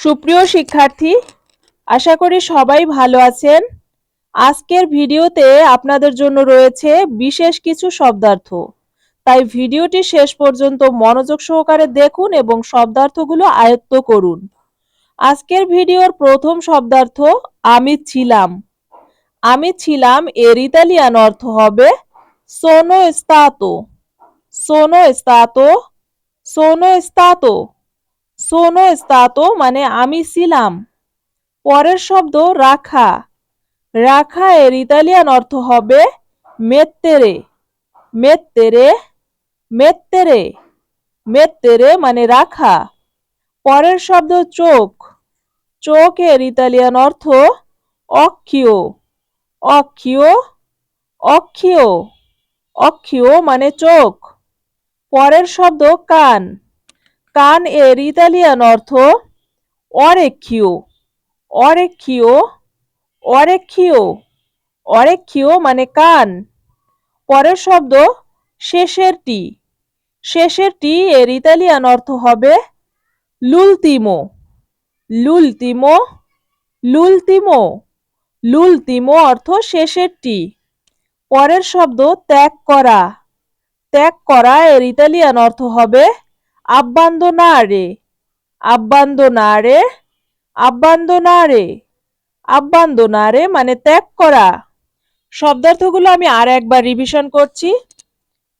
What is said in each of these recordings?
সুপ্রিয় শিক্ষার্থী, আশা করি সবাই ভালো আছেন। আজকের ভিডিওতে আপনাদের জন্য রয়েছে বিশেষ কিছু শব্দার্থ। তাই ভিডিওটি শেষ পর্যন্ত মনোযোগ সহকারে দেখুন এবং শব্দার্থগুলো আয়ত্ত করুন। আজকের ভিডিওর প্রথম শব্দার্থ, আমি ছিলাম। আমি ছিলাম এর ইতালিয়ান অর্থ হবে সোনো স্তাতো সোনো স্তাতো সোনো স্তাতো সোনো স্তাতো মানে আমি ছিলাম। পরের শব্দ রাখা। রাখা এর ইতালিয়ান অর্থ হবে মেত্তেরে। মেত্তেরে মেত্তেরে। মেত্তেরে মানে রাখা। পরের শব্দ চোখ। চোখ এর ইতালিয়ান অর্থ অক্ষীয় অক্ষীয় অক্ষিও। অক্ষীয় মানে চোখ। পরের শব্দ কান। কান এর ইতালিয়ান অর্থ অরেক্ষিও অরেক্ষিও অরেক্ষিও অরেক্ষিও মানে কান। পরের শব্দ শেষেরটি শেষেরটি এর ইতালিয়ান অর্থ হবে লুলতিমো। লুলতিমো লুলতিমো লুলতিমো অর্থ শেষেরটি পরের শব্দ ত্যাগ করা। ত্যাগ করা এর ইতালিয়ান অর্থ হবে আব্বান্দোনারে আব্বান্দোনারে আব্বান্দোনারে আব্বান্দোনারে মানে ত্যাগ করা। শব্দার্থগুলো আমি আর একবার রিভিশন করছি।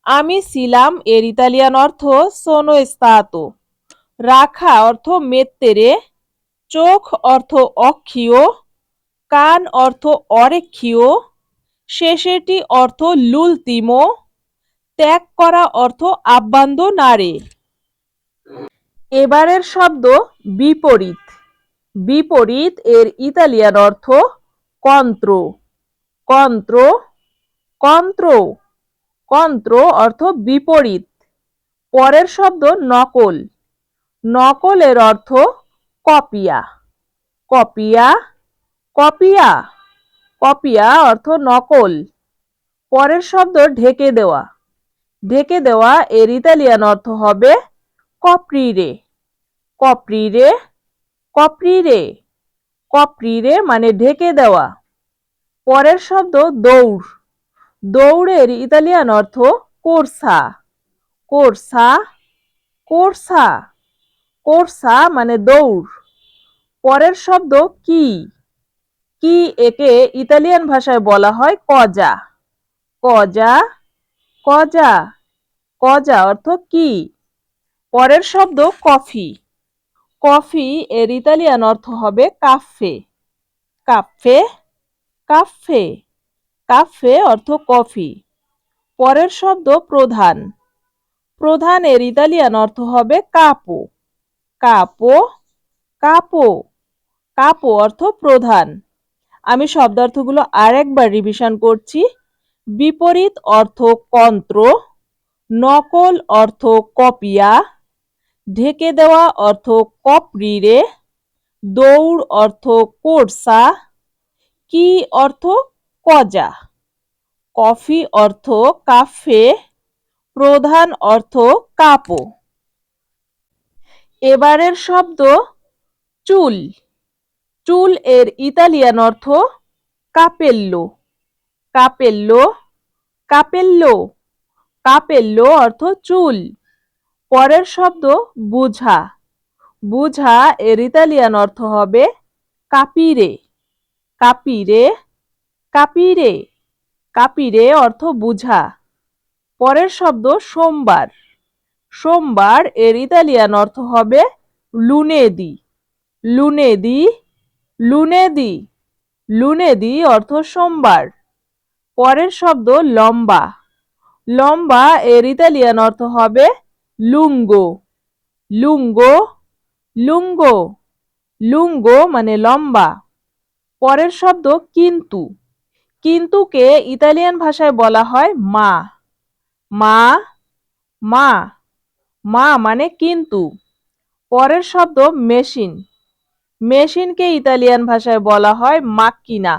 আমি ছিলাম এর ইতালিয়ান অর্থ সোনো স্তাতো রাখা অর্থ মেত্তেরে চোখ অর্থ অক্ষীয় কান অর্থ অরেক্ষীয় শেষেরটি অর্থ লুলতিমো ত্যাগ করা অর্থ আব্বান্দ নারে এবারের শব্দ বিপরীত। বিপরীত এর ইতালিয়ান অর্থ কন্ত্র কন্ত্র কন্ত্র কন্ত্র অর্থ বিপরীত। পরের শব্দ নকল নকলের অর্থ কপিয়া কপিয়া কপিয়া কপিয়া অর্থ নকল পরের শব্দ ঢেকে দেওয়া ঢেকে দেওয়া এর ইতালিয়ান অর্থ হবে কপ্রিরে। কপ্রিরে কপ্রিরে। কপ্রিরে মানে ঢেকে দেওয়া। পরের শব্দ দৌড়। দৌড়ের ইতালিয়ান অর্থ কোর্সা। Corsa Corsa. কোর্সা মানে দৌড়। পরের শব্দ কি? কি একে ইতালিয়ান ভাষায় বলা হয় কজা। কজা কজা। কজা অর্থ কি? পরের শব্দ কফি। কফি এর ইতালিয়ান অর্থ হবে কাফে কাফে কাফে কাফে অর্থ কফি পরের শব্দ প্রধান। প্রধান এর ইতালিয়ান অর্থ হবে কাপো কাপো কাপো কাপো অর্থ প্রধান। আমি শব্দার্থগুলো আর একবার রিভিশন করছি। বিপরীত অর্থ কন্ত্র নকল অর্থ কপিয়া ঢেকে দেওয়া অর্থ কপরিরে, দৌড় অর্থ কোর্সা, কি অর্থ কজা, কফি অর্থ কাফে, প্রধান অর্থ কাপো। এবারের শব্দ চুল। চুল এর ইতালিয়ান অর্থ কাপেল্লো। কাপেল্লো কাপেল্লো। কাপেল্লো অর্থ চুল। পরের শব্দ বুঝা। বুঝা এর ইতালিয়ান অর্থ হবে কাপিরে কাপিরে কাপিরে কাপিরে অর্থ বুঝা। পরের শব্দ সোমবার। সোমবার এর ইতালিয়ান অর্থ হবে লুনেদি লুনেদি লুনেদি লুনেদি অর্থ সোমবার। পরের শব্দ লম্বা। লম্বা এর ইতালিয়ান অর্থ হবে লুঙ্গো। লুঙ্গো লুঙ্গো। লুঙ্গো মানে লম্বা। পরের শব্দ কিন্তু। কিন্তুকে ইতালিয়ান ভাষায় বলা হয় মা। মা মা। মা মানে কিন্তু। পরের শব্দ মেশিন। মেশিনকে ইতালিয়ান ভাষায় বলা হয় মাক্কিনা।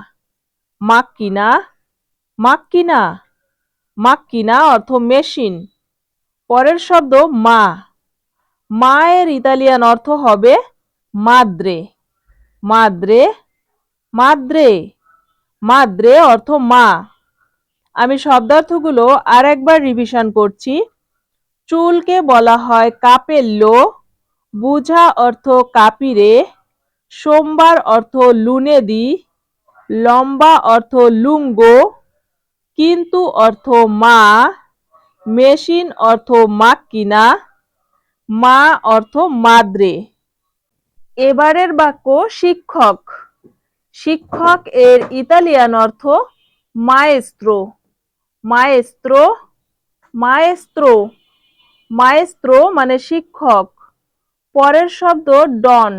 মাক্কিনা মাক্কিনা। মাক্কিনা অর্থ মেশিন। পরের শব্দ মা। মায়ের ইতালিয়ান অর্থ হবে মাদ্রে। মাদ্রে মাদ্রে। মাদ্রে অর্থ মা। আমি শব্দার্থগুলো আর একবার রিভিশন করছি। চুলকে বলা হয় কাপেল্লো, বুঝা অর্থ কাপিরে, সোমবার অর্থ লুনেদি লম্বা অর্থ লুঙ্গো, কিন্তু অর্থ মা। মেশিন অর্থ মাক্কিনা মা অর্থ মাদ্রে। এবারের বাক্য শিক্ষক। শিক্ষক এর ইতালিয়ান অর্থ মায়েস্ত্রো। মায়েস্ত্রো? মায়েস্ত্রো। মায়েস্ত্রো মানে শিক্ষক। পরের শব্দ ডন।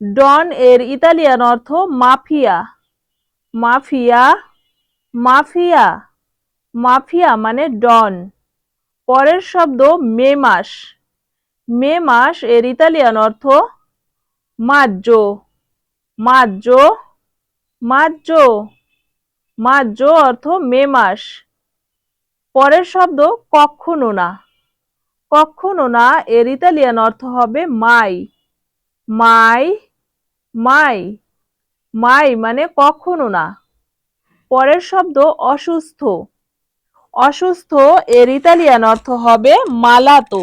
ডন এর ইতালিয়ান অর্থ মাফিয়া। মাফিয়া? মাফিয়া। মাফিয়া মানে ডন। পরের শব্দ মে মাস। মে মাস এর ইতালিয়ান অর্থ মাজ্জো। মাজ্জো মাজ্জো। মাজ্জো অর্থ মে মাস। পরের শব্দ কখনো না কখনো না এর ইতালিয়ান অর্থ হবে মাই। মাই মাই। মাই মানে কখনো না পরের শব্দ অসুস্থ। অসুস্থ এর ইতালিয়ান অর্থ হবে মালাতো।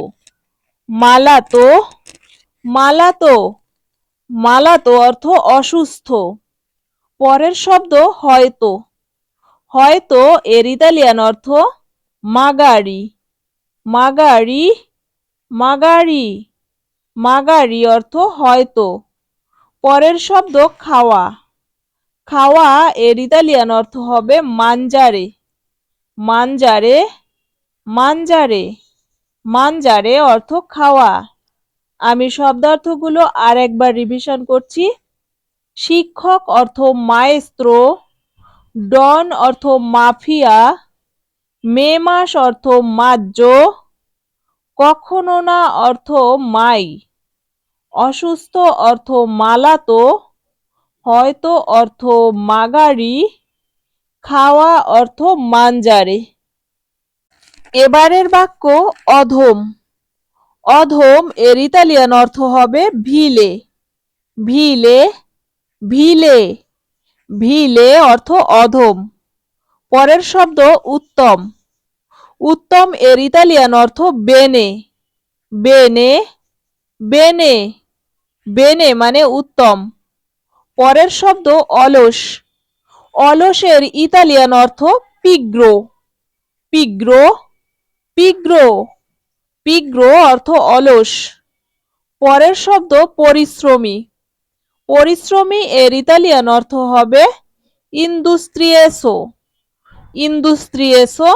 মালাতো মালাতো মালাতো অর্থ অসুস্থ। পরের শব্দ হয়তো। হয়তো এর ইতালিয়ান অর্থ মাগারি মাগারি মাগারি মাগারি অর্থ হয়তো। পরের শব্দ খাওয়া। খাওয়া এর ইতালিয়ান অর্থ হবে মানজারে। মানজারে মানজারে মানজারে অর্থ খাওয়া। আমি শব্দার্থগুলো আর একবার রিভিশন করছি। শিক্ষক অর্থ মায়েস্ত্রো, ডন অর্থ মাফিয়া মে মাস অর্থ মাজ্য কখনো না অর্থ মাই। অসুস্থ অর্থ মালাতো, হয়তো অর্থ মাগারি। খাওয়া অর্থ মানজারে। এবারের বাক্য অধম। অধম এর ইতালিয়ান অর্থ হবে ভিলে। Ville Ville. ভিলে অর্থ অধম। পরের শব্দ উত্তম। উত্তম এর ইতালিয়ান অর্থ বেনে। বেনে বেনে। বেনে মানে উত্তম। পরের শব্দ অলস। অলসের ইতালিয়ান অর্থ পিগ্রো। পিগ্রো পিগ্রো পিগ্রো অর্থ অলস। পরের শব্দ পরিশ্রমী। পরিশ্রমী এর ইতালিয়ান অর্থ হবে ইন্দুস্ত্রিয়েসো ইন্দুস্ত্রিয়েসো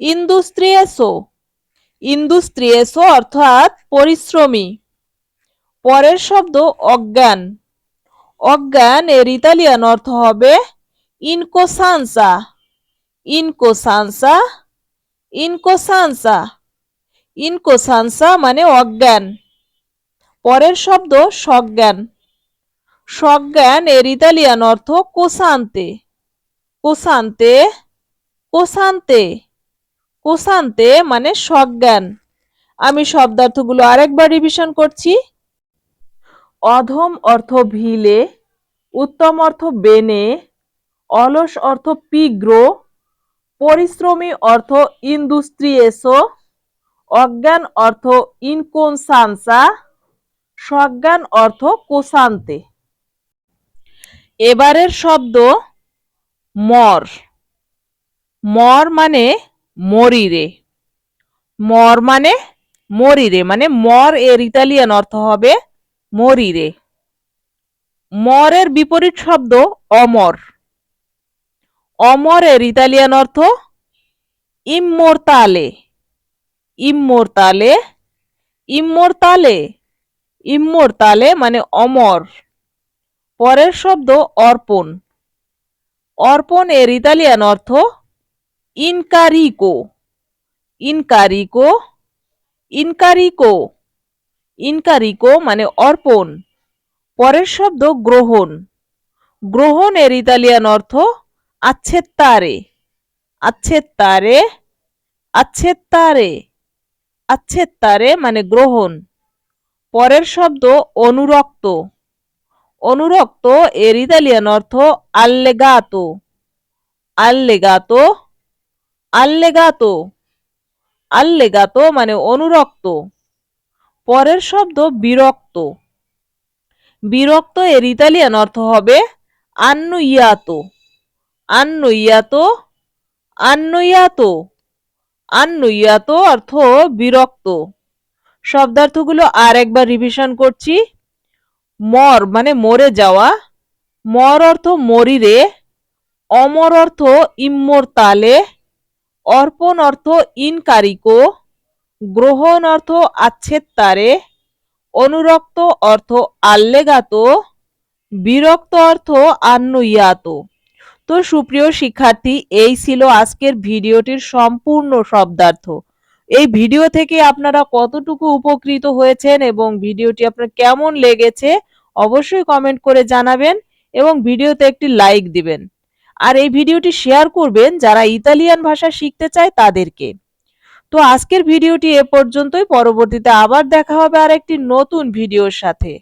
ইন্দুস্ত্রিয়েসো ইন্দুস্ত্রিয়েসো অর্থাৎ পরিশ্রমী। পরের শব্দ অজ্ঞান। অজ্ঞান এর ইতালিয়ান অর্থ হবে ইনকোসানসা। ইনকোসানসা? ইনকোসানসা। ইনকোসানসা মানে অজ্ঞান। পরের শব্দ সজ্ঞান সজ্ঞান এর ইতালিয়ান অর্থ কোসান্তে। কোসান্তে? কোসান্তে। কোসান্তে মানে সজ্ঞান আমি শব্দার্থগুলো আরেকবার রিভিশন করছি। অধম অর্থ ভিলে, উত্তম অর্থ বেনে, অলস অর্থ পিগ্র, পরিশ্রমী অর্থ ইন্দুস্ত্রিয়েসো অজ্ঞান অর্থ ইনকোনসানসা, সজ্ঞান অর্থ কোসান্তে। এবারের শব্দ মর। মর মানে মরিরে। মর মানে মরিরে মানে মর এর ইতালিয়ান অর্থ হবে মরিরে। মরের বিপরীত শব্দ অমর। অমরের ইতালিয়ান অর্থ ইম্মোরতালে। ইম্মোরতালে ইম্মোরতালে ইম্মোরতালে মানে অমর। পরের শব্দ অর্পণ। অর্পণ এর ইতালিয়ান অর্থ ইনকারিকো। ইনকারিকো ইনকারিকো। ইনকারিকো মানে অর্পণ, পরের শব্দ গ্রহণ। গ্রহণ এর ইতালিয়ান অর্থ আচ্ছেত্তারে আচ্ছেত্তারে আচ্ছেত্তারে আচ্ছেত্তারে মানে গ্রহণ। পরের শব্দ অনুরক্ত অনুরক্ত এর ইতালিয়ান অর্থ আল্লেগাতো আল্লেগাতো আল্লেগাতো আল্লেগাতো মানে অনুরক্ত। পরের শব্দ বিরক্ত। বিরক্ত এর ইতালিয়ান অর্থ হবে আন্নুইয়াতো। আন্নুইয়াতো আন্নুইয়াতো আন্নুইয়াতো অর্থ বিরক্ত। শব্দার্থগুলো আর একবার রিভিশন করছি। মর মানে মরে যাওয়া। মর অর্থ মরিরে। অমর অর্থ ইম্মর তালে অর্পণ অর্থ ইনকারিকো। গ্রহণ অর্থ আচ্ছেত্তারে অনুরক্ত অর্থ আল্লেগাত, বিরক্ত অর্থ আন্নুইয়াতো। তো সুপ্রিয় শিক্ষার্থী, এই ছিল আজকের ভিডিওটির সম্পূর্ণ শব্দার্থ। এই ভিডিও থেকে আপনারা কতটুকু উপকৃত হয়েছেন এবং ভিডিওটি আপনার কেমন লেগেছে, অবশ্যই কমেন্ট করে জানাবেন এবং ভিডিওতে একটি লাইক দিবেন। আর এই ভিডিওটি শেয়ার করবেন যারা ইতালিয়ান ভাষা শিখতে চায় তাদেরকে। তো আজকের ভিডিওটি এ পর্যন্তই। পরবর্তীতে আবার দেখা হবে আর একটি নতুন ভিডিওর সাথে।